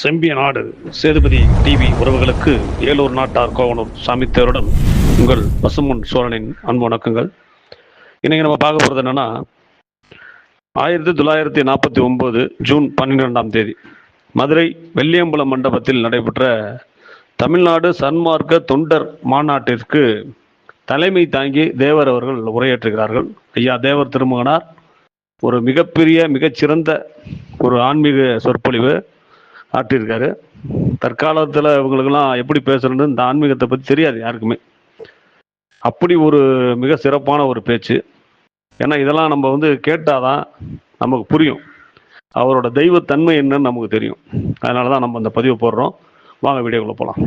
செம்பிய நாடு சேதுபதி டிவி உறவுகளுக்கு ஏலூர் நாட்டார் கோவனூர் சாமித்தேவருடன் உங்கள் பசுமுன் சோழனின் அன்பு வணக்கங்கள். இன்னைக்கு நம்ம பார்க்க போகிறது என்னன்னா ஆயிரத்தி தொள்ளாயிரத்தி நாற்பத்தி ஒன்பது ஜூன் பன்னிரெண்டாம் தேதி மதுரை வெள்ளியம்பலம் மண்டபத்தில் நடைபெற்ற தமிழ்நாடு சன்மார்க்க தொண்டர் மாநாட்டிற்கு தலைமை தாங்கி தேவர் அவர்கள் உரையாற்றுகிறார்கள். ஐயா தேவர் திருமகனார் ஒரு மிகப்பெரிய மிகச்சிறந்த ஒரு ஆன்மீக சொற்பொழிவு. ஆற்றியிருக்காரு. தற்காலத்தில் இவங்களுக்கெல்லாம் எப்படி பேசுறதுன்னு இந்த ஆன்மீகத்தை பற்றி தெரியாது யாருக்குமே. அப்படி ஒரு மிக சிறப்பான ஒரு பேச்சு. ஏன்னா இதெல்லாம் நம்ம வந்து கேட்டாதான் நமக்கு புரியும். அவரோட தெய்வத்தன்மை என்னன்னு நமக்கு தெரியும். அதனால தான் நம்ம அந்த பதிவு போடுறோம். வாங்க வீடியோக்குள்ள போகலாம்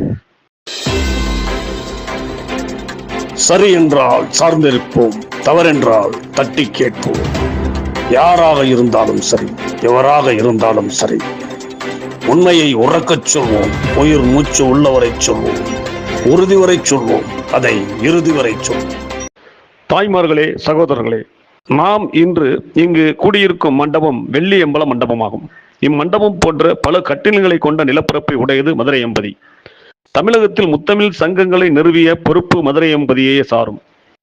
சரி என்றால் சார்ந்திருப்போம். தவறென்றால் தட்டி கேட்போம். யாராக இருந்தாலும் சரி எவராக இருந்தாலும் சரி உண்மையை உறக்கச் சொல்வோம். உயிர் மூச்சு உள்ளவரை சொல்வோம். உறுதி வரை சொல்வோம். அதை இறுதி வரை சொல்வோம். தாய்மார்களே சகோதரர்களே நாம் இன்று இங்கு கூடியிருக்கும் மண்டபம் வெள்ளி எம்பல மண்டபமாகும். இம்மண்டபம் போன்ற பல கட்டில்களை கொண்ட நிலப்பரப்பை உடையது மதுரை எம்பதி. தமிழகத்தில் முத்தமிழ் சங்கங்களை நிறுவிய பொறுப்பு மதுரை எம்பதியே சாரும்.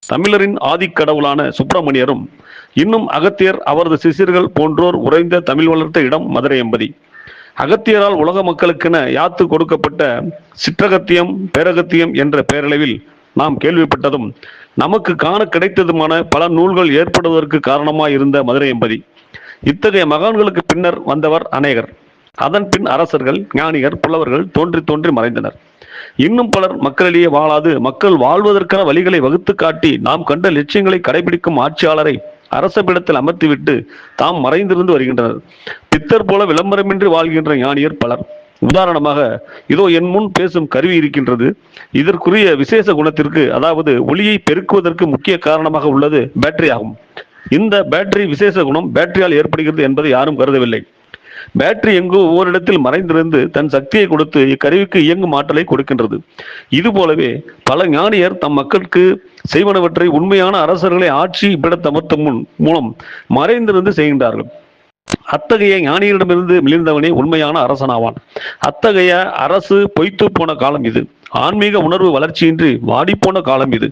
தமிழரின் ஆதிக்கடவுளான சுப்பிரமணியரும் இன்னும் அகத்தியர் அவரது சிசிர்கள் போன்றோர் உறைந்த தமிழ் வளர்த்த இடம் மதுரை எம்பதி. அகத்தியரால் உலக மக்களுக்கென யாத்து கொடுக்கப்பட்ட சிற்றகத்தியம் பேரகத்தியம் என்ற பெயரளவில் நாம் கேள்விப்பட்டதும் நமக்கு காண கிடைத்ததுமான பல நூல்கள் ஏற்படுவதற்கு காரணமாய் இருந்த மதுரை எம்பதி. இத்தகைய மகான்களுக்கு பின்னர் வந்தவர் அநேகர். அதன் பின் அரசர்கள் ஞானிகர் புலவர்கள் தோன்றி தோன்றி மறைந்தனர். இன்னும் பலர் மக்களிடையே வாழாது மக்கள் வாழ்வதற்கான வழிகளை வகுத்து காட்டி நாம் கண்ட லட்சியங்களை கடைபிடிக்கும் ஆட்சியாளரை அரசபிடத்தில் அமர்த்திவிட்டு தாம் மறைந்திருந்து வருகின்றனர். பித்தர் போல விளம்பரமின்றி வாழ்கின்ற ஞானியர் பலர். உதாரணமாக இதோ என் முன் பேசும் கருவி இருக்கின்றது. இதற்குரிய விசேஷ குணத்திற்கு அதாவது ஒளியை பெருக்குவதற்கு முக்கிய காரணமாக உள்ளது பேட்டரி ஆகும் இந்த பேட்டரி விசேஷ குணம் பேட்டரியால் ஏற்படுகிறது என்பதை யாரும் கருதவில்லை. பேட்டரி எங்கோ ஓரிடத்தில் மறைந்திருந்து தன் சக்தியை கொடுத்து இக்கருவிக்கு இயங்கும் ஆற்றலை கொடுக்கின்றது. இது போலவே பல ஞானியர் தம் மக்களுக்கு செய்வனவற்றை உண்மையான அரசர்களை ஆட்சி பிடத்தமர்த்தும் முன் மூலம் மறைந்திருந்து செய்கின்றார்கள். அத்தகைய ஞானிகளிடமிருந்து மிளிர்ந்தவனே உண்மையான அரசனாவான். அத்தகைய அரசு பொய்த்து போன காலம் இது. ஆன்மீக உணர்வு வளர்ச்சியின்றி வாடிப்போன காலம் இது.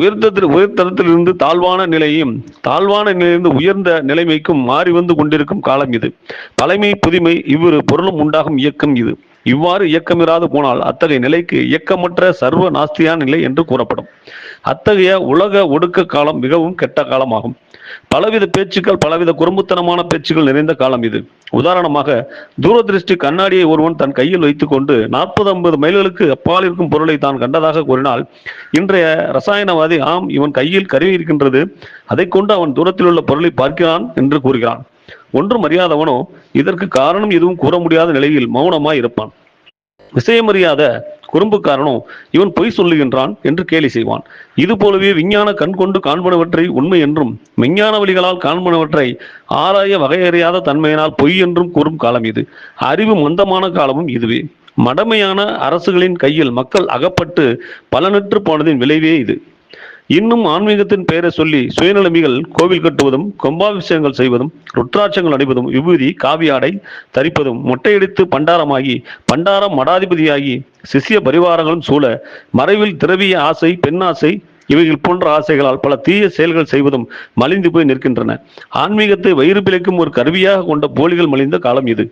உயர்ந்தத்தில் உயர்தரத்திலிருந்து தாழ்வான நிலையும் தாழ்வான நிலையிலிருந்து உயர்ந்த நிலைமைக்கும் மாறி வந்து கொண்டிருக்கும் காலம் இது. பழமை புதுமை இவ்விரு பொருளும் உண்டாகும் இயக்கம் இது. இவ்வாறு இயக்கமிராது போனால் அத்தகைய நிலைக்கு இயக்கமற்ற சர்வ நாஸ்தியான நிலை என்று கூறப்படும். அத்தகைய உலக ஒடுக்க காலம் மிகவும் கெட்ட காலமாகும். பலவித பேச்சுக்கள் பலவித குறும்புத்தனமான பேச்சுக்கள் நிறைந்த காலம் இது. உதாரணமாக தூரதிருஷ்டி கண்ணாடியை ஒருவன் தன் கையில் வைத்துக்கொண்டு நாற்பது ஐம்பது மைல்களுக்கு அப்பால் இருக்கும் பொருளை தான் கண்டதாக கூறினால் இன்றைய ரசாயனவாதி ஆம் இவன் கையில் கருவி இருக்கின்றது அதை கொண்டு அவன் தூரத்தில் உள்ள பொருளை பார்க்கிறான் என்று கூறுகிறான். ஒன்றும் அறியாதவனோ இதற்கு காரணம் எதுவும் கூற முடியாத நிலையில் மௌனமாய் இருப்பான். விஷயமறியாத குறும்புக்காரனோ இவன் பொய் சொல்லுகின்றான் என்று கேலி செய்வான். இது போலவே விஞ்ஞான கண் கொண்டு காண்பனவற்றை உண்மை என்றும் விஞ்ஞான வழிகளால் காண்பனவற்றை ஆராய வகையறியாத தன்மையினால் பொய் என்றும் கூறும் காலம் இது. அறிவு மந்தமான காலமும் இதுவே. மடமையான அரசுகளின் கையில் மக்கள் அகப்பட்டு பலனற்று போனதின் விளைவே இது. இன்னும் ஆன்மீகத்தின் பெயரை சொல்லி சுயநலமிகள் கோவில் கட்டுவதும் கும்பாபிஷேகங்கள் செய்வதும் ருத்ராட்சங்கள் அடைவதும் விபூதி காவியாடை தரிப்பதும் மொட்டையடித்து பண்டாரமாகி பண்டாரம் மடாதிபதியாகி சிசிய பரிவாரங்களும் சூழ மறைவில் திரவிய ஆசை பெண்ணாசை இவைகள் போன்ற ஆசைகளால் பல தீய செயல்கள் செய்வதும் மலிந்து போய் நிற்கின்றன. ஆன்மீகத்தை வயிறு பிழைக்கும் ஒரு கருவியாக கொண்ட போலிகள் மலிந்த காலம் இது.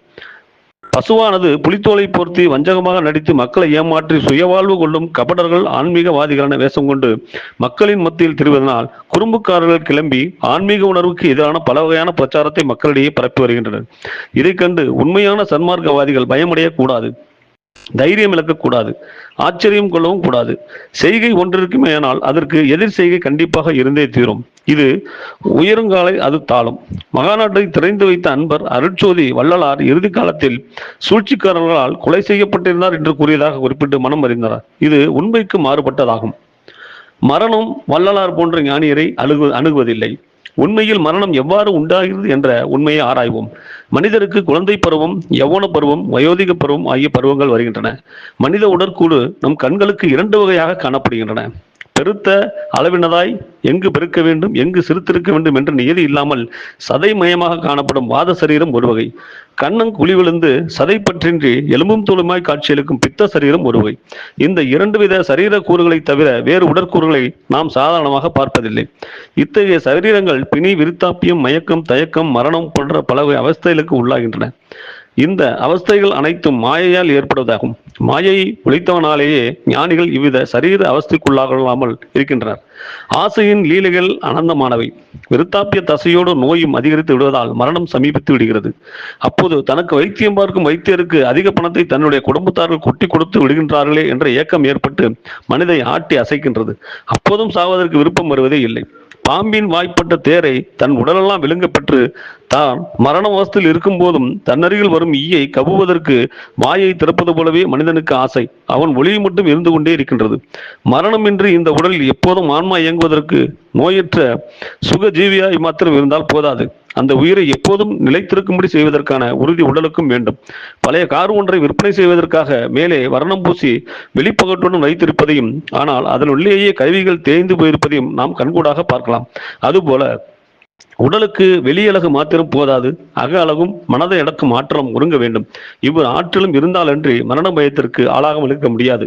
பசுவானது புலித்தோலை போர்த்தி வஞ்சகமாக நடித்து மக்களை ஏமாற்றி சுயவாழ்வு கொள்ளும் கபடர்கள் ஆன்மீகவாதிகளான வேஷம் கொண்டு மக்களின் மத்தியில் திரிவதனால் குறும்புக்காரர்கள் கிளம்பி ஆன்மீக உணர்வுக்கு எதிரான பல வகையான பிரச்சாரத்தை மக்களிடையே பரப்பி வருகின்றனர். இதை கண்டு உண்மையான சன்மார்க்கவாதிகள் பயமடைய கூடாது. தைரியம் இழக்கக்கூடாது ஆச்சரியம் கொள்ளவும் கூடாது. செய்கை ஒன்றிற்குமே ஆனால் அதற்கு எதிர் செய்கை கண்டிப்பாக இருந்தே தீரும். இது உயருங்காலை அது தாழும். மகாநாட்டை திறந்து வைத்த அன்பர் அருட்சோதி வள்ளலார் இறுதி காலத்தில் சூழ்ச்சிக்காரர்களால் கொலை செய்யப்பட்டிருந்தார் என்று கூறியதாக குறிப்பிட்டு மனம் அறிந்தார் இது உண்மைக்கு மாறுபட்டதாகும். மரணம் வள்ளலார் போன்ற ஞானியரை அணுகு அணுகுவதில்லை. உண்மையில் மரணம் எவ்வாறு உண்டாகிறது என்ற உண்மையை ஆராய்வோம். மனிதருக்கு குழந்தை பருவம் யவன பருவம் வயோதிக பருவம் ஆகிய பருவங்கள் வருகின்றன. மனித உடற்கூடு நம் கண்களுக்கு இரண்டு வகையாக காணப்படுகின்றன. பெருத்த அளவினதாய் எங்கு பெருக்க வேண்டும் எங்கு சிறுத்திருக்க வேண்டும் என்ற நியதி இல்லாமல் சதைமயமாக காணப்படும் வாத சரீரம் ஒரு வகை. கண்ணம் குழி விழுந்து சதை பற்றின்றி எலும்பும் தோலுமாய் காட்சியளிக்கும் பித்த சரீரம் ஒரு வகை. இந்த இரண்டு வித சரீர கூறுகளை தவிர வேறு உடற்கூறுகளை நாம் சாதாரணமாக பார்ப்பதில்லை. இத்தகைய சரீரங்கள் பிணி விருத்தாப்பியம் மயக்கம் தயக்கம் மரணம் போன்ற பல வகை அவஸ்தைகளுக்கு உள்ளாகின்றன. இந்த அவஸ்தைகள் அனைத்தும் மாயையால் ஏற்படுவதாகும். மாயையை ஒழித்தவனாலேயே ஞானிகள் இவ்வித சரீர அவஸ்தைக்குள்ளாகலாமல் இருக்கின்றனர். ஆசையின் லீலைகள் அனந்தமானவை. விருத்தாப்பிய தசையோடு நோயும் அதிகரித்து விடுவதால் மரணம் சமீபித்து விடுகிறது. அப்போது தனக்கு வைத்தியம் பார்க்கும் வைத்தியருக்கு அதிக பணத்தை தன்னுடைய குடும்பத்தார்கள் கொட்டி கொடுத்து விடுகின்றார்களே என்ற ஏக்கம் ஏற்பட்டு மனிதை ஆட்டி அசைக்கின்றது. அப்போதும் சாவதற்கு விருப்பம் வருவதே இல்லை. பாம்பின் வாய்ப்பட்ட தேரை தன் உடலெல்லாம் விழுங்க பெற்று தான் மரண வாசத்தில் இருக்கும் போதும் தன்னருகில் வரும் ஈயை கவுவதற்கு வாயை திறப்பது போலவே மனிதனுக்கு ஆசை. அவன் ஒளி மட்டும் இருந்து கொண்டே இருக்கின்றது. மரணமின்றி இந்த உடலில் எப்போதும் ஆன்மா இயங்குவதற்கு நோயற்ற சுகஜீவியாய் மாத்திரம் இருந்தால் போதாது. அந்த உயிரை எப்போதும் நிலைத்திருக்கும்படி செய்வதற்கான உறுதி உடலுக்கும் வேண்டும். பழைய கார் ஒன்றை விற்பனை செய்வதற்காக மேலே வர்ணம் பூசி வெளிப்பகட்டுடன் வைத்திருப்பதையும் ஆனால் அதன் உள்ளேயே கருவிகள் தேய்ந்து போயிருப்பதையும் நாம் கண்கூடாக பார்க்கலாம். அதுபோல உடலுக்கு வெளியழகு மாத்திரம் போதாது அக அழகும் மனதை அடக்கும் ஆற்றலும் ஒருங்க வேண்டும். இவ்வு ஆற்றலும் இருந்தாலன்றி மரண பயத்திற்கு ஆளாக இருக்க முடியாது.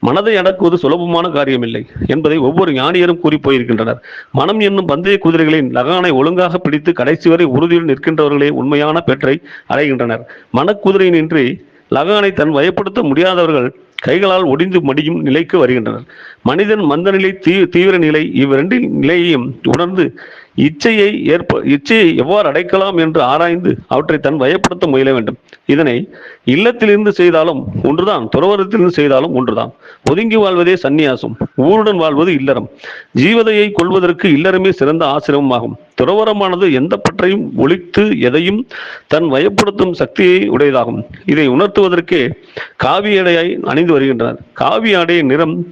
மனதை அடக்குவது சுலபமான காரியமில்லை என்பதை ஒவ்வொரு ஞானியரும் கூறி போயிருக்கின்றனர். மனம் என்னும் பந்தய குதிரைகளின் லகானை ஒழுங்காக பிடித்து கடைசி வரை உறுதியில் நிற்கின்றவர்களே உண்மையான பெற்றை அடைகின்றனர். மனக்குதிரையினின்றி லகானை தன் வயப்படுத்த முடியாதவர்கள் கைகளால் ஒடிந்து மடியும் நிலைக்கு வருகின்றனர். மனிதன் மந்த நிலை தீ தீவிர நிலை இவ்விரண்டின் நிலையையும் உணர்ந்து இச்சையை ஏற்ப இச்சையை எவ்வாறு அடைக்கலாம் என்று ஆராய்ந்து அவற்றை தன் வயப்படுத்த முயல வேண்டும். இதனை இல்லத்திலிருந்து செய்தாலும் ஒன்றுதான் துறவரத்திலிருந்து செய்தாலும் ஒன்றுதான். ஒதுங்கி வாழ்வதே சந்நியாசம். ஊருடன் வாழ்வது இல்லறம். ஜீவதையை கொள்வதற்கு இல்லறமே சிறந்த ஆசிரமமாகும். துறவரமானது எந்த பற்றையும் ஒழித்து எதையும் தன் வயப்படுத்தும் சக்தியை உடையதாகும். இதை உணர்த்துவதற்கே காவி அடையாய் அணிந்து வருகின்றனர் காவி ஆடையின் நிறம்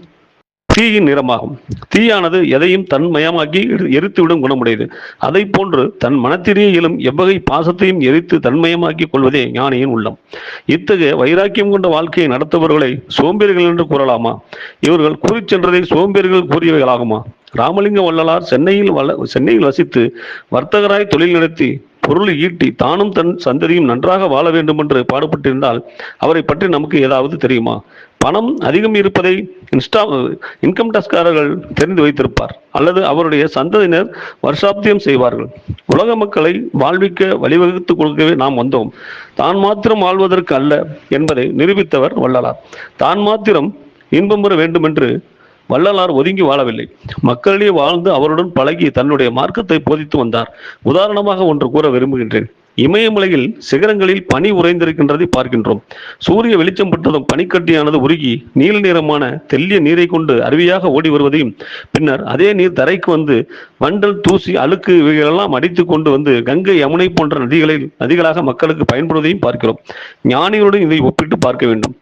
தீயின் நிறமாகும். தீயானது எதையும் தன்மயமாக்கி எரி- எரித்துவிடும் குணமுடையது. அதை போன்று தன் மனத்திலேயே இயலும் எவ்வகை பாசத்தையும் எரித்து தன்மயமாக்கி கொள்வதே ஞானியின் உள்ளம். இத்தகைய வைராக்கியம் கொண்ட வாழ்க்கையை நடத்துபவர்களை சோம்பேறிகள் என்று கூறலாமா? இவர்கள் கூறிச் சென்றதை சோம்பேறிகள் கூறியவைகளாகுமா? ராமலிங்க வள்ளலார் சென்னையில் வள சென்னையில் வசித்து வர்த்தகராய் தொழில் நடத்தி பொருள் ஈட்டி தானும் தன் சந்ததியும் நன்றாக வாழ வேண்டும் என்று பாடுபட்டிருந்தால் அவரை பற்றி நமக்கு ஏதாவது தெரியுமா? பணம் அதிகம் இருப்பதை இன்ஸ்டா இன்கம் டாக்ஸ்காரர்கள் தெரிந்து வைத்திருப்பார். அல்லது அவருடைய சந்ததியினர் வருஷாப்தியம் செய்வார்கள். உலக மக்களை வாழ்விக்க வழிவகுத்து கொடுக்கவே நாம் வந்தோம். தான் மாத்திரம் வாழ்வதற்கு அல்ல என்பதை நிரூபித்தவர் வள்ளலார். தான் மாத்திரம் இன்பம் பெற வேண்டும் என்று வள்ளலார் ஒதுங்கி வாழவில்லை. மக்களிடையே வாழ்ந்து அவருடன் பழகி தன்னுடைய மார்க்கத்தை போதித்து வந்தார். உதாரணமாக ஒன்று கூற விரும்புகின்றேன். இமயமலையில் சிகரங்களில் பனி உறைந்திருக்கின்றதை பார்க்கின்றோம். சூரிய வெளிச்சம் பட்டதும் பனிக்கட்டியானது உருகி நீல நிறமான தெல்லிய நீரை கொண்டு அருவியாக ஓடி வருவதையும் பின்னர் அதே நீர் தரைக்கு வந்து வண்டல் தூசி அழுக்கு இவைகளெல்லாம் அடித்து கொண்டு வந்து கங்கை யமுனை போன்ற நதிகளில் நதிகளாக மக்களுக்கு பயன்படுவதையும் பார்க்கிறோம். ஞானிகளுடன் இதை ஒப்பிட்டு பார்க்க வேண்டும்.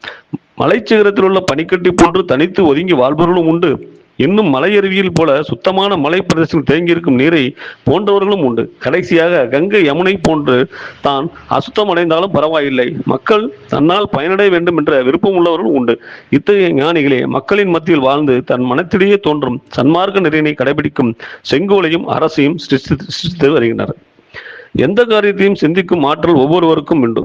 மலைச்சிகரத்தில் உள்ள பனிக்கட்டி போன்று தனித்து ஒதுங்கி வாழ்பவர்களும் உண்டு. இன்னும் மலையருவியில் போல சுத்தமான மலை பிரதேசத்தில் தேங்கியிருக்கும் நீரை போன்றவர்களும் உண்டு. கடைசியாக கங்கை யமுனை போன்று தான் அசுத்தம் அடைந்தாலும் பரவாயில்லை. மக்கள் தன்னால் பயனடைய வேண்டும் என்ற விருப்பம் உள்ளவர்களும் உண்டு. இத்தகைய ஞானிகளே மக்களின் மத்தியில் வாழ்ந்து தன் மனத்திலேயே தோன்றும் சன்மார்க்க நிறையினை கடைபிடிக்கும் செங்கோலையும் அரசையும் சிருஷ்டி- சிருஷ்டித்து வருகின்றனர். எந்த காரியத்தையும் சிந்திக்கும் ஆற்றல் ஒவ்வொருவருக்கும் உண்டு.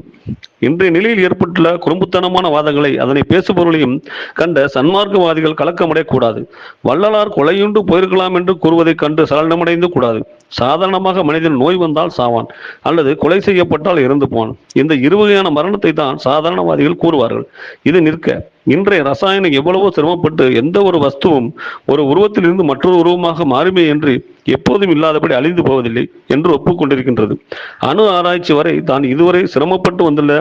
இன்றைய நிலையில் ஏற்பட்டுள்ள குறும்புத்தனமான வாதங்களை அதனை பேசுபவர்களையும் கண்ட சன்மார்க்கவாதிகள் கலக்கமடையக்கூடாது. வள்ளலார் கொலையுண்டு போயிருக்கலாம் என்று கூறுவதைக் கண்டு சலனமடைந்து கூடாது. சாதாரணமாக மனிதன் நோய் வந்தால் சாவான் அல்லது கொலை செய்யப்பட்டால் இறந்து போவான். இந்த இருவகையான மரணத்தை தான் சாதாரணவாதிகள் கூறுவார்கள். இது நிற்க இன்றைய ரசாயனம் எவ்வளவோ சிரமப்பட்டு எந்த ஒரு வஸ்துவும் ஒரு உருவத்திலிருந்து மற்றொரு உருவமாக மாறுமே என்று எப்போதும் இல்லாதபடி அழிந்து போவதில்லை என்று ஒப்புக்கொண்டிருக்கின்றது. அணு ஆராய்ச்சி வரை தான் இதுவரை சிரமப்பட்டு வந்துள்ள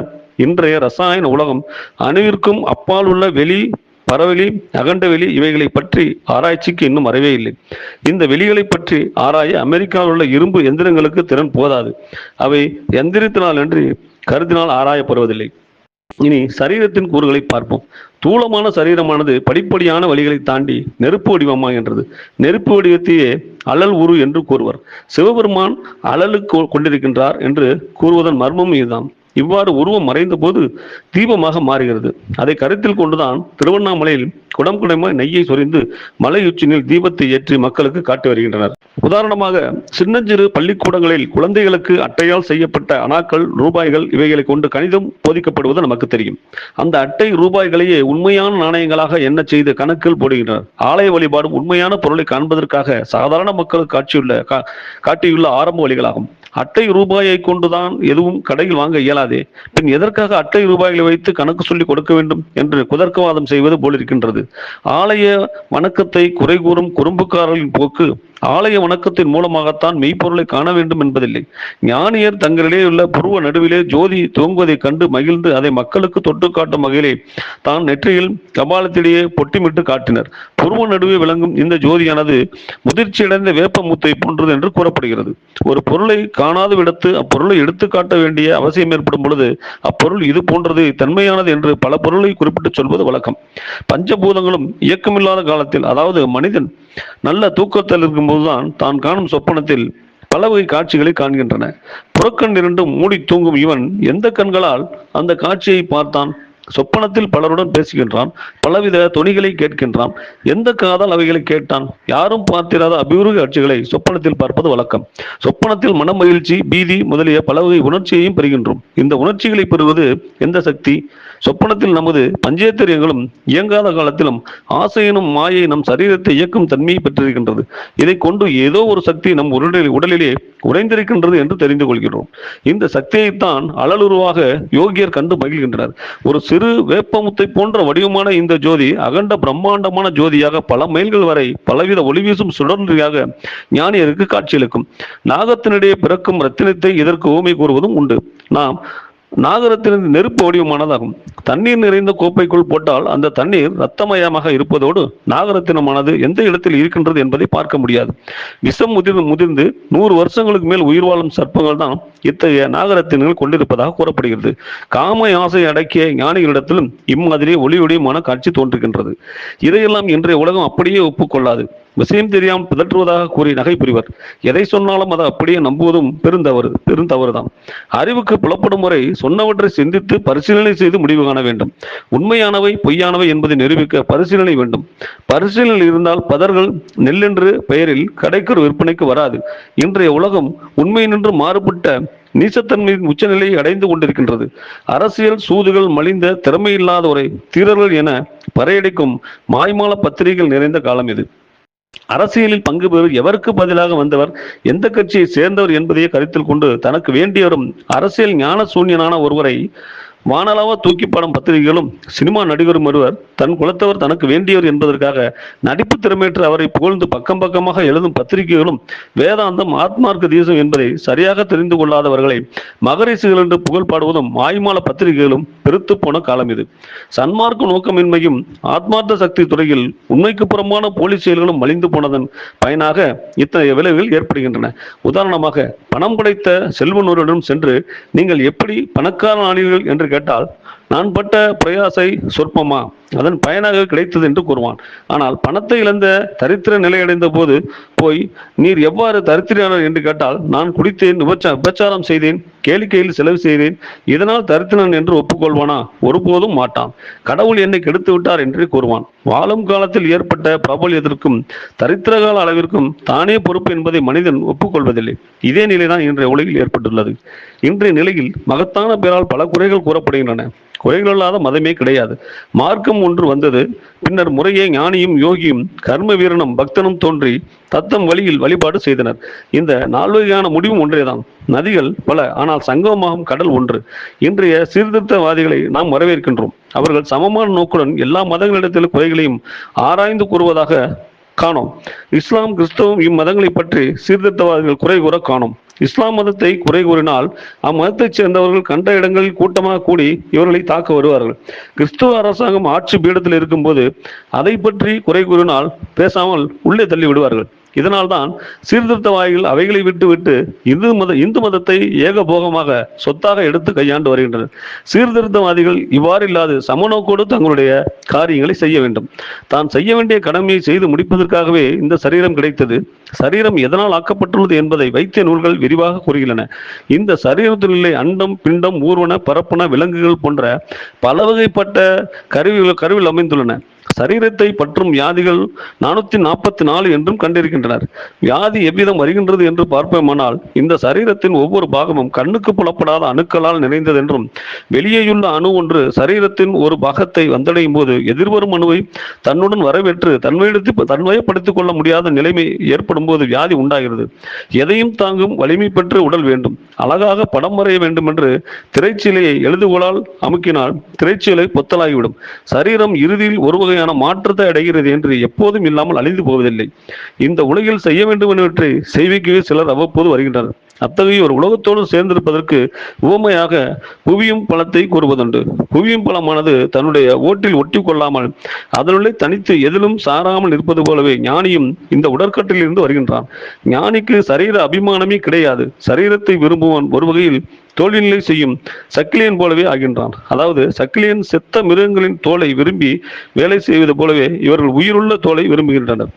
இன்றைய ரசாயன உலகம் அணுவிற்கும் அப்பால் உள்ள வெளி பரவெளி அகண்டவெளி இவைகளை பற்றி ஆராய்ச்சிக்கு இன்னும் வரவே இல்லை. இந்த வெளிகளை பற்றி ஆராய அமெரிக்காவில் உள்ள இரும்பு எந்திரங்களுக்கு திறன் போதாது. அவை எந்திரத்தினால் என்று கருத்தினால் ஆராயப்படுவதில்லை. இனி சரீரத்தின் கூறுகளை பார்ப்போம். தூளமான சரீரமானது படிப்படியான வழிகளை தாண்டி நெருப்பு வடிவமாகின்றது. நெருப்பு வடிவத்தையே அழல் உரு என்று கூறுவர். சிவபெருமான் அழலுக்கு கொண்டிருக்கின்றார் என்று கூறுவதன் மர்மம் இதுதான். இவ்வாறு உருவம் மறைந்த போது தீபமாக மாறுகிறது. அதை கருத்தில் கொண்டுதான் திருவண்ணாமலையில் குடம் குடமாய் நெய்யை சொரிந்து மலை உச்சினில் தீபத்தை ஏற்றி மக்களுக்கு காட்டி வருகின்றனர். உதாரணமாக சின்னஞ்சிறு பள்ளிக்கூடங்களில் குழந்தைகளுக்கு அட்டையால் செய்யப்பட்ட அணாக்கள் ரூபாய்கள் இவைகளை கொண்டு கணிதம் போதிக்கப்படுவது நமக்கு தெரியும். அந்த அட்டை ரூபாய்களையே உண்மையான நாணயங்களாக என்ன செய்து கணக்கில் போடுகின்றனர். ஆலய வழிபாடும் உண்மையான பொருளை காண்பதற்காக சாதாரண மக்களுக்கு காட்சியுள்ள கா- காட்டியுள்ள ஆரம்ப வழிகளாகும். அட்டை ரூபாயை கொண்டுதான் எதுவும் கடையில் வாங்க இயலாது. பின் எதற்காக அட்டை ரூபாய்களை வைத்து கணக்கு சொல்லி கொடுக்க வேண்டும் என்று குதர்க்கவாதம் செய்வது போல் இருக்கின்றது ஆலய வணக்கத்தை குறை கூறும் குறும்புக்காரர்களின் போக்கு ஆலய வணக்கத்தின் மூலமாகத்தான் மெய்ப்பொருளை காண வேண்டும் என்பதில்லை. ஞானியர் தங்களிடையே உள்ள புருவ நடுவிலே ஜோதி துவங்குவதைக் கண்டு மகிழ்ந்து அதை மக்களுக்கு தொட்டு காட்டும் வகையிலே தான் நெற்றியில் கபாலத்திலேயே பொட்டிமிட்டு காட்டினர். புருவ நடுவே விளங்கும் இந்த ஜோதியானது முதிர்ச்சியடைந்த வேப்ப முத்தை போன்றது என்று கூறப்படுகிறது. ஒரு பொருளை காணாத விடத்து அப்பொருளை எடுத்து காட்ட வேண்டிய அவசியம் ஏற்படும் பொழுது அப்பொருள் இது போன்றது தன்மையானது என்று பல பொருளை குறிப்பிட்டு சொல்வது வழக்கம். பஞ்சபூதங்களும் இயக்கமில்லாத காலத்தில் அதாவது மனிதன் நல்ல தூக்கத்தில் இருக்கும்போதுதான் தான் காணும் சொப்பனத்தில் பல வகை காட்சிகளை காண்கின்றன. புறக்கண் இரண்டும் மூடி தூங்கும் இவன் எந்த கண்களால் அந்த காட்சியை பார்த்தான்? சொப்பனத்தில் பலருடன் பேசுகின்றான் பலவித தொனிகளை கேட்கின்றான். எந்த காதால் அவைகளை கேட்டான்? யாரும் பார்த்திராத அபிவிருக காட்சிகளை சொப்பனத்தில் பார்ப்பது வழக்கம். சொப்பனத்தில் மன மகிழ்ச்சி பீதி முதலிய பல வகை உணர்ச்சியையும் பெறுகின்றோம். இந்த உணர்ச்சிகளை பெறுவது எந்த சக்தி? சொப்பனத்தில் நமது பஞ்சேத்திரியங்களும் இயங்காத காலத்திலும் ஆசையினும் மாயை நம் சரீரத்தை இயக்கும் தன்மையை பெற்றிருக்கின்றது. இதை கொண்டு ஏதோ ஒரு சக்தி நம் உடலில் உடலிலே உடைந்திருக்கின்றது என்று தெரிந்து கொள்கிறோம். இந்த சக்தியைத்தான் அழலுருவாக யோகியர் கண்டு மகிழ்கின்றனர். ஒரு சிறு வேப்பமுத்தை போன்ற வடிவமான இந்த ஜோதி அகண்ட பிரம்மாண்டமான ஜோதியாக பல மைல்கள் வரை பலவித ஒளி வீசும் ஞானியருக்கு காட்சியளிக்கும். நாகத்தினிடையே பிறக்கும் ரத்தினத்தை இதற்கு ஊமை கூறுவதும் உண்டு. நாம் நாகரத்தின் நெருப்பு வடிவமானதாகும். தண்ணீர் நிறைந்த கோப்பைக்குள் போட்டால் அந்த தண்ணீர் ரத்தமயமாக இருப்பதோடு நாகரத்தினமானது எந்த இடத்தில் இருக்கின்றது என்பதை பார்க்க முடியாது. விஷம் முதிர்ந்து முதிர்ந்து நூறு வருஷங்களுக்கு மேல் உயிர் வாழும் சர்ப்பங்கள் தான் இத்தகைய நாகரத்தினங்கள் கொண்டிருப்பதாக கூறப்படுகிறது. காம ஆசை அடக்கிய ஞானிகளிடத்திலும் இம்மாதிரி ஒளியுடையமான காட்சி தோன்றுகின்றது. இதையெல்லாம் இன்றைய உலகம் அப்படியே ஒப்புக்கொள்ளாது. விஷயம் தெரியாமல் பிதற்றுவதாக கூறி நகை புரிவர் எதை சொன்னாலும் அதை அப்படியே நம்புவதும் பெருந்தவறு பெருந்தவறுதான். அறிவுக்கு புலப்படும் முறை சொன்னவற்றை சிந்தித்து பரிசீலனை செய்து முடிவு காண வேண்டும். உண்மையானவை பொய்யானவை என்பதை நிரூபிக்க பரிசீலனை வேண்டும். பரிசீலனை இருந்தால் பதர்கள் நெல்லென்று பெயரில் கடைக்கு விற்பனைக்கு வராது. இன்றைய உலகம் உண்மை நின்று மாறுபட்ட நீசத்தன்மையின் உச்சநிலையை அடைந்து கொண்டிருக்கின்றது. அரசியல் சூதுகள் மலிந்த திறமையில்லாதோரை தீரர்கள் என பறையடிக்கும் மாய்மால பத்திரிகைகள் நிறைந்த காலம் இது. அரசியலில் பங்கு பெறு எவருக்கு பதிலாக வந்தவர் எந்த கட்சியை சேர்ந்தவர் என்பதையே கருத்தில் கொண்டு தனக்கு வேண்டியவரும் அரசியல் ஞான சூன்யனான ஒருவரை வானளாவ தூக்கிப்படும் பத்திரிகைகளும் சினிமா நடிகரும் ஒருவர் தன் குலத்தவர் தனக்கு வேண்டியவர் என்பதற்காக நடிப்பு திறமையற்ற அவரை புகழ்ந்து பக்கம் பக்கமாக எழுதும் பத்திரிகைகளும் வேதாந்தம் ஆத்மார்க்க தேசம் என்பதை சரியாக தெரிந்து கொள்ளாதவர்களை மகரிஷிகள் என்று புகழ் பாடுவதும் மாய்மால பத்திரிகைகளும் பெருத்து போன காலம் இது. சன்மார்க்க நோக்கமின்மையும் ஆத்மார்த்த சக்தி துறையில் உண்மைக்கு புறமான போலீஸ் செயல்களும் மலிந்து போனதன் பயனாக இத்தகைய விளைவுகள் ஏற்படுகின்றன. உதாரணமாக பணம் படைத்த செல்வனோரிடம் சென்று நீங்கள் எப்படி பணக்காரன் ஆனீர்கள்? என்று கேட்டால் நான் பட்ட பிரயாசை சொற்பமா? அதன் பயனாக கிடைத்தது என்று கூறுவான். ஆனால் பணத்தை இழந்த தரித்திர நிலையடைந்த போது போய் நீர் எவ்வாறு தரித்திரனர்? என்று கேட்டால் நான் குடித்தேன் விபச்சா விபச்சாரம் செய்தேன் கேளிக்கையில் செலவு செய்தேன் இதனால் தரித்திரன் என்று ஒப்புக்கொள்வானா? ஒருபோதும் மாட்டான். கடவுள் என்னை கெடுத்து விட்டார் என்று கூறுவான். வாழும் காலத்தில் ஏற்பட்ட பிரபல்யத்திற்கும் தரித்திர கால அளவிற்கும் தானே பொறுப்பு என்பதை மனிதன் ஒப்புக்கொள்வதில்லை. இதே நிலைதான் இன்றைய உலகில் ஏற்பட்டுள்ளது. இன்றைய நிலையில் மகத்தான பேரால் பல குறைகள் கூறப்படுகின்றன. குறைகள் இல்லாத மதமே கிடையாது. மார்க்கம் ஒன்று வந்தது. பின்னர் முறையே ஞானியும் யோகியும் கர்ம வீரனும் பக்தனும் தோன்றி தத்தம் வழியில் வழிபாடு செய்தனர். இந்த நால்வகையான முடிவும் ஒன்றேதான். நதிகள் பல ஆனால் சங்கமமாகும் கடல் ஒன்று. இன்றைய சீர்திருத்தவாதிகளை நாம் வரவேற்கின்றோம். அவர்கள் சமமான நோக்குடன் எல்லா மதங்களிடத்தில் குறைகளையும் ஆராய்ந்து கூறுவதாக காணோம். இஸ்லாம் கிறிஸ்தவம் இம்மதங்களை பற்றி சீர்திருத்தவாதிகள் குறை கூற காணோம். இஸ்லாம் மதத்தை குறை கூறினால் அம்மதத்தைச் சேர்ந்தவர்கள் கண்ட இடங்களில் கூட்டமாக கூடி இவர்களை தாக்க வருவார்கள். கிறிஸ்துவ அரசாங்கம் ஆட்சி பீடத்தில் இருக்கும்போது அதை பற்றி குறை கூறினால் பேசாமல் உள்ளே தள்ளி விடுவார்கள் இதனால்தான் சீர்திருத்தவாதிகள் அவைகளை விட்டு விட்டு இந்து மத இந்து மதத்தை ஏகபோகமாக சொத்தாக எடுத்து கையாண்டு வருகின்றனர். சீர்திருத்தவாதிகள் இவ்வாறு இல்லாது சமநோக்கோடு தங்களுடைய காரியங்களை செய்ய வேண்டும். தான் செய்ய வேண்டிய கடமையை செய்து முடிப்பதற்காகவே இந்த சரீரம் கிடைத்தது. சரீரம் எதனால் ஆக்கப்பட்டுள்ளது என்பதை வைத்திய நூல்கள் விரிவாக கூறுகின்றன. இந்த சரீரத்திலுள்ள அண்டம் பிண்டம் ஊர்வன பரப்பன விலங்குகள் போன்ற பல வகைப்பட்ட கருவிகள் கருவில் அமைந்துள்ளன. சரீரத்தை பற்றும் வியாதிகள் நானூத்தி நாற்பத்தி நாலு என்றும் கண்டிருக்கின்றனர். வியாதி எவ்விதம் வருகின்றது என்று பார்ப்போமானால் இந்த சரீரத்தின் ஒவ்வொரு பாகமும் கண்ணுக்கு புலப்படாத அணுக்களால் நிறைந்ததென்றும் வெளியேயுள்ள அணு ஒன்று சரீரத்தின் ஒரு பாகத்தை வந்தடையும் போது எதிர்வரும் அணுவை தன்னுடன் வரவேற்று தன்மையெடுத்து தன்வயப்படுத்திக் கொள்ள முடியாத நிலைமை ஏற்படும் போது வியாதி உண்டாகிறது. எதையும் தாங்கும் வலிமை பெற்று உடல் வேண்டும். அழகாக படம் வரைய வேண்டும் என்று திரைச்சீலையை எழுதுகோளால் அமுக்கினால் திரைச்சீலை பொத்தலாகிவிடும். சரீரம் இறுதியில் ஒரு முழுமையான மாற்றத்தை அடைகிறது என்று எப்போதும் இல்லாமல் அழிந்து போவதில்லை. இந்த உலகில் செய்ய வேண்டும் என்பவற்றை செய்விக்கவே சிலர் அவ்வப்போது வருகின்றனர். அத்தகைய ஒரு உலகத்தோடு சேர்ந்திருப்பதற்கு உவமையாக புவியும் பழத்தை கூறுவதுண்டு. புவியும் பழமானது தன்னுடைய ஓட்டில் ஒட்டி கொள்ளாமல் அதனுள்ளே தனித்து எதிலும் சாராமல் இருப்பது போலவே ஞானியும் இந்த உடற்கட்டில் இருந்து வருகின்றான். ஞானிக்கு சரீர அபிமானமே கிடையாது. சரீரத்தை விரும்புவன் ஒரு வகையில் தோழிநிலை செய்யும் சக்கிலியன் போலவே ஆகின்றான். அதாவது சக்கிலியன் செத்த மிருகங்களின் தோலை விரும்பி வேலை செய்வது போலவே இவர்கள் உயிருள்ள தோலை விரும்புகின்றனர்.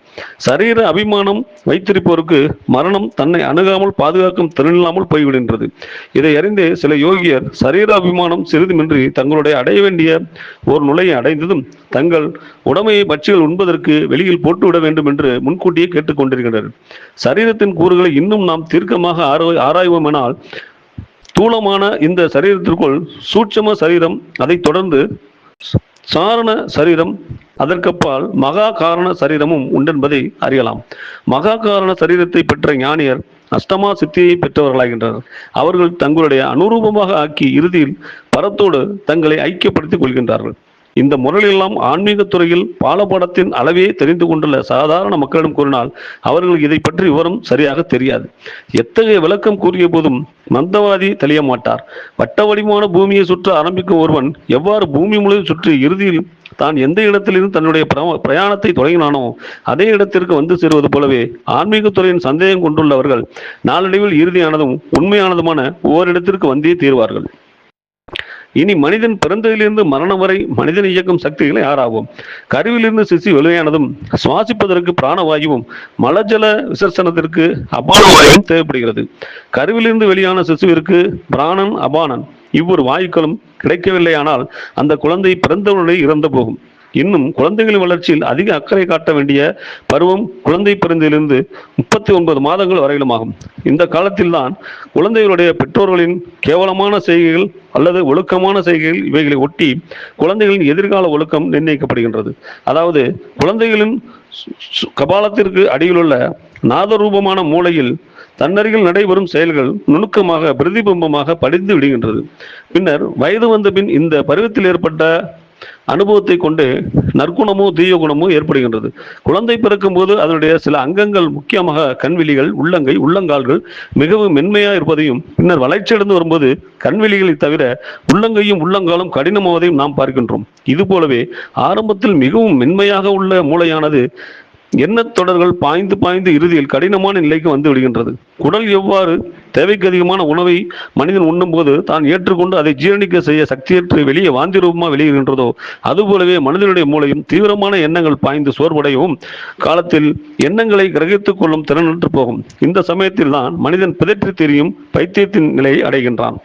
சரீர அபிமானம் வைத்திருப்போருக்கு மரணம் தன்னை அணுகாமல் பாதுகாக்கும் திறனில்லாமல் போய்விடுகின்றது. இதை அறிந்து சில யோகியர் சரீர அபிமானம் சிறிதுமின்றி தங்களுடைய அடைய வேண்டிய ஒரு நுழையை அடைந்ததும் தங்கள் உடமையை பட்சிகள் உண்பதற்கு வெளியில் போட்டுவிட வேண்டும் என்று முன்கூட்டியே கேட்டுக்கொண்டிருக்கின்றனர் சரீரத்தின் கூறுகளை இன்னும் நாம் தீர்க்கமாக ஆராய் ஆராய்வோமானால் தூளமான இந்த சரீரத்திற்குள் சூட்சம சரீரம் அதைத் தொடர்ந்து சாரண சரீரம் அதற்கப்பால் மகா காரண சரீரமும் உண்டென்பதை அறியலாம். மகா காரண சரீரத்தை பெற்ற ஞானியர் அஷ்டமா சித்தியை பெற்றவர்களாகின்றனர். அவர்கள் தங்களுடைய அனுரூபமாக ஆக்கி இறுதியில் பரத்தோடு தங்களை ஐக்கியப்படுத்திக் கொள்கின்றார்கள். இந்த முறையெல்லாம் ஆன்மீக துறையில் பாலபாடத்தின் அளவே தெரிந்து கொண்டுள்ள சாதாரண மக்களிடம் கூறினால் அவர்களுக்கு இதை பற்றி விவரம் சரியாக தெரியாது. எத்தகைய விளக்கம் கூறிய போதும் மந்தவாதி தெளிய மாட்டார் வட்ட வடிவமான பூமியை சுற்ற ஆரம்பிக்கும் ஒருவன் எவ்வாறு பூமி முழுவதும் சுற்றி இறுதியில் தான் எந்த இடத்திலிருந்து தன்னுடைய பிரயாணத்தை தொடங்கினானோ அதே இடத்திற்கு வந்து சேருவது போலவே ஆன்மீகத்துறையின் சந்தேகம் கொண்டுள்ளவர்கள் நாளடைவில் இறுதியானதும் உண்மையானதுமான ஓரிடத்திற்கு வந்தே தீர்வார்கள். இனி மனிதன் பிறந்ததிலிருந்து மரணம் வரை மனிதன் இயக்கும் சக்திகளை ஆறாகும் கருவிலிருந்து சிசு வெளியானதும் சுவாசிப்பதற்கு பிராணவாயுவும் மலஜல விசர்சனத்திற்கு அபான வாயுவும் தேவைப்படுகிறது. கருவிலிருந்து வெளியான சிசுவிற்கு பிராணன் அபானன். இவ்வொரு வாயுக்களும் கிடைக்கவில்லையானால் அந்த குழந்தை பிறந்தவனுடைய இறந்து போகும். இன்னும் குழந்தைகளின் வளர்ச்சியில் அதிக அக்கறை காட்ட வேண்டிய பருவம் குழந்தை பிறந்திலிருந்து முப்பத்தி ஒன்பது மாதங்கள் வரையிலும் ஆகும். இந்த காலத்தில்தான் குழந்தைகளுடைய பெற்றோர்களின் கேவலமான செய்கைகள் அல்லது ஒழுக்கமான செய்கைகள் இவைகளை ஒட்டி குழந்தைகளின் எதிர்கால ஒழுக்கம் நிர்ணயிக்கப்படுகின்றது. அதாவது குழந்தைகளின் கபாலத்திற்கு அடியிலுள்ள நாதரூபமான மூளையில் தன்னருகில் நடைபெறும் செயல்கள் நுணுக்கமாக பிரதிபிம்பமாக படிந்து விடுகின்றது. பின்னர் வயது வந்த பின் இந்த பருவத்தில் ஏற்பட்ட அனுபவத்தை கொண்டு நற்குணமோ தீய குணமோ ஏற்படுகின்றது. குழந்தை பிறக்கும் போது அதனுடைய சில அங்கங்கள் முக்கியமாக கண்விழிகள் உள்ளங்கை உள்ளங்கால்கள் மிகவும் மென்மையா இருப்பதையும் பின்னர் வளர்ச்சியடைந்து வரும்போது கண்விழிகளை தவிர உள்ளங்கையும் உள்ளங்காலும் கடினமாவதையும் நாம் பார்க்கின்றோம். இது போலவே ஆரம்பத்தில் மிகவும் மென்மையாக உள்ள மூளையானது எண்ணத் தொடர்கள் பாய்ந்து பாய்ந்து இறுதியில் கடினமான நிலைக்கு வந்து விடுகின்றது? குடல் எவ்வாறு தேவைக்கு அதிகமான உணவை மனிதன் உண்ணும்போது தான் ஏற்றுக்கொண்டு அதை ஜீரணிக்க செய்ய சக்தியற்று வெளியே வாந்தி ரூபமாக வெளியிடுகின்றதோ அதுபோலவே மனிதனுடைய மூளையும் தீவிரமான எண்ணங்கள் பாய்ந்து சோர்வடையவும் காலத்தில் எண்ணங்களை கிரகித்துக் கொள்ளும் திறனற்று போகும். இந்த சமயத்தில் தான் மனிதன் பிதற்றி தெரியும் பைத்தியத்தின் நிலையை அடைகின்றான்.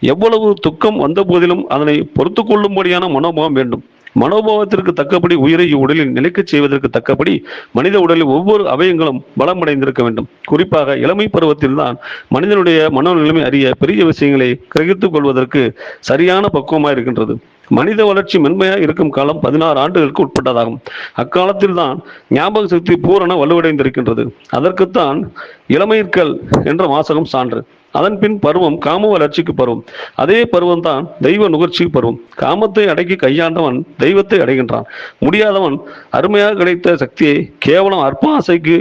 எவ்வளவு துக்கம் வந்த போதிலும் அதனை பொறுத்து கொள்ளும்படியான மனோபாவம் வேண்டும். மனோபாவத்திற்கு தக்கபடி உயிரை உடலில் நிலைக்கச் செய்வதற்கு தக்கபடி மனித உடலில் ஒவ்வொரு அவயங்களும் பலமடைந்திருக்க வேண்டும். குறிப்பாக இளமை பருவத்தில் தான் மனிதனுடைய மனோநிலைமை அறிய பெரிய விஷயங்களை கிரகித்துக் கொள்வதற்கு சரியான பக்குவமாக இருக்கின்றது மனித வளர்ச்சி மென்மையாக இருக்கும் காலம் பதினாறு ஆண்டுகளுக்கு உட்பட்டதாகும். அக்காலத்தில் தான் ஞாபக சக்தி பூரண வலுவடைந்திருக்கின்றது. அதற்குத்தான் இளமையிற்கல் என்ற வாசகம் சான்று. அதன் பின் பருவம் காம வளர்ச்சிக்கு பருவம். அதே பருவம் தான் தெய்வ நுகர்ச்சிக்கு பருவம். காமத்தை அடக்கி கையாண்டவன் தெய்வத்தை அடைகின்றான். முடியாதவன் அருமையாக கிடைத்த சக்தியை கேவலம் அற்ப ஆசைக்கு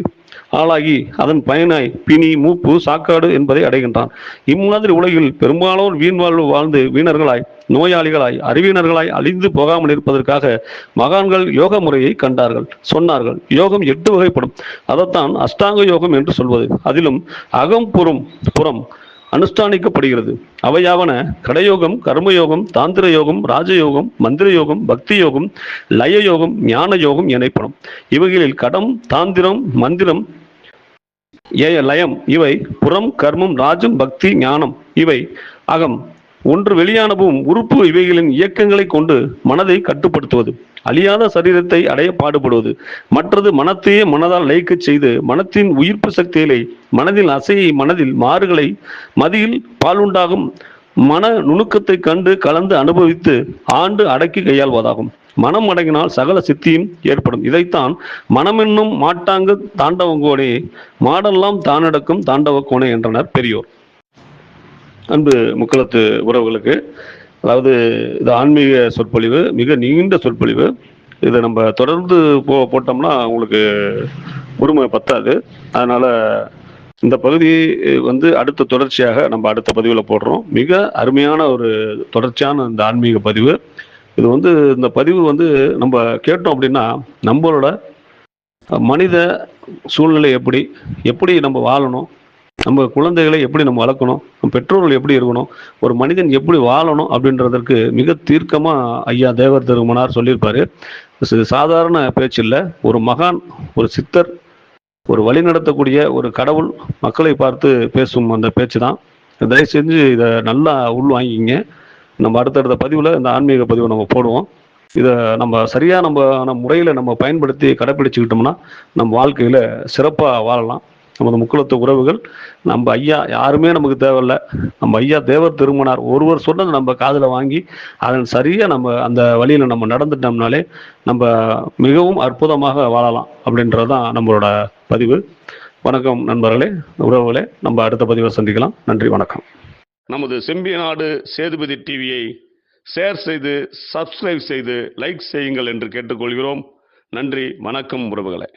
ஆளாகி அதன் பயனாய் பிணி மூப்பு சாக்காடு என்பதை அடைகின்றான். இம்மாதிரி உலகில் பெரும்பாலோர் வீண் வாழ்வு வாழ்ந்து வீணர்களாய் நோயாளிகளாய் அறிவீனர்களாய் அழிந்து போகாமல் இருப்பதற்காக மகான்கள் யோக முறையை கண்டார்கள் சொன்னார்கள். யோகம் எட்டு வகைப்படும். அதைத்தான் அஷ்டாங்க யோகம் என்று சொல்வது. அதிலும் அகம் புறம் புறம் அனுஷ்டானிக்கப்படுகிறது. அவையாவன கடயோகம் கர்மயோகம் தாந்திர யோகம் ராஜயோகம் மந்திர யோகம் பக்தி யோகம் லய யோகம் ஞான யோகம் எனப்படும். இவைகளில் கடம் தாந்திரம் மந்திரம் ஏய லயம் இவை புறம் கர்மம் ராஜம் பக்தி ஞானம். இவை அகம். ஒன்று வெளியானவும் உறுப்பு இவைகளின் இயக்கங்களை கொண்டு மனதை கட்டுப்படுத்துவது. அழியாத சரீரத்தை அடைய பாடுபடுவது. மற்றது மனத்தையே மனதால் லயிக்கச் செய்து மனத்தின் உயிர்ப்பு சக்திகளை மனதில் அசையை மனதில் மாறுகளை மதியில் பாலுண்டாகும். மன நுணுக்கத்தை கண்டு கலந்து அனுபவித்து ஆண்டு அடக்கி கையாள்வதாகும். மனம் அடங்கினால் சகல சித்தியும் ஏற்படும். இதைத்தான் மனமென்னும் மாட்டாங்கு தாண்டவங்கோனே மாடெல்லாம் தானடக்கும் தாண்டவக்கோனே என்றனர் பெரியோர். அன்பு முக்களத்து உறவுகளுக்கு அதாவது இது ஆன்மீக சொற்பொழிவு மிக நீண்ட சொற்பொழிவு. இதை நம்ம தொடர்ந்து போ போட்டோம்னா உங்களுக்கு உரிமை பத்தாது. அதனால இந்த பகுதி வந்து அடுத்த தொடர்ச்சியாக நம்ம அடுத்த பதிவில் போடுறோம். மிக அருமையான ஒரு தொடர்ச்சியான இந்த ஆன்மீக பதிவு. இது வந்து இந்த பதிவு வந்து நம்ம கேட்டோம் அப்படின்னா நம்மளோட மனித சூழ்நிலை எப்படி எப்படி நம்ம வாழணும் நம்ம குழந்தைகளை எப்படி நம்ம வளர்க்கணும்? பெற்றோர்கள் எப்படி இருக்கணும்? ஒரு மனிதன் எப்படி வாழணும் அப்படின்றதற்கு மிக தீர்க்கமாக ஐயா தேவர் திருமணார் சொல்லியிருப்பாரு. சாதாரண பேச்சு இல்லை. ஒரு மகான் ஒரு சித்தர் ஒரு வழி நடத்தக்கூடிய ஒரு கடவுள் மக்களை பார்த்து பேசும் அந்த பேச்சு தான் தயவு செஞ்சு இதை நல்லா உள் வாங்கிக்கிங்க. நம்ம அடுத்தடுத்த பதிவில் இந்த ஆன்மீக பதிவை நம்ம போடுவோம். இதை நம்ம சரியாக நம்ம நம்ம முறையில் நம்ம பயன்படுத்தி கடைப்பிடிச்சுக்கிட்டோம்னா நம்ம வாழ்க்கையில் சிறப்பாக வாழலாம். நமது முக்குளத்து உறவுகள் நம்ம ஐயா யாருமே நமக்கு தேவையில்ல. நம்ம ஐயா தேவர் திருமணார் ஒருவர் சொன்னது நம்ம காதில் வாங்கி அதன் சரியாக நம்ம அந்த வழியில் நம்ம நடந்துட்டோம்னாலே நம்ம மிகவும் அற்புதமாக வாழலாம் அப்படின்றது தான் நம்மளோட பதிவு. வணக்கம் நண்பர்களே உறவுகளே நம்ம அடுத்த பதிவை சந்திக்கலாம். நன்றி வணக்கம். நமது செம்பிய நாடு சேதுபதி டிவியை ஷேர் செய்து சப்ஸ்கிரைப் செய்து லைக் செய்யுங்கள் என்று கேட்டுக்கொள்கிறோம். நன்றி வணக்கம் உறவுகளை.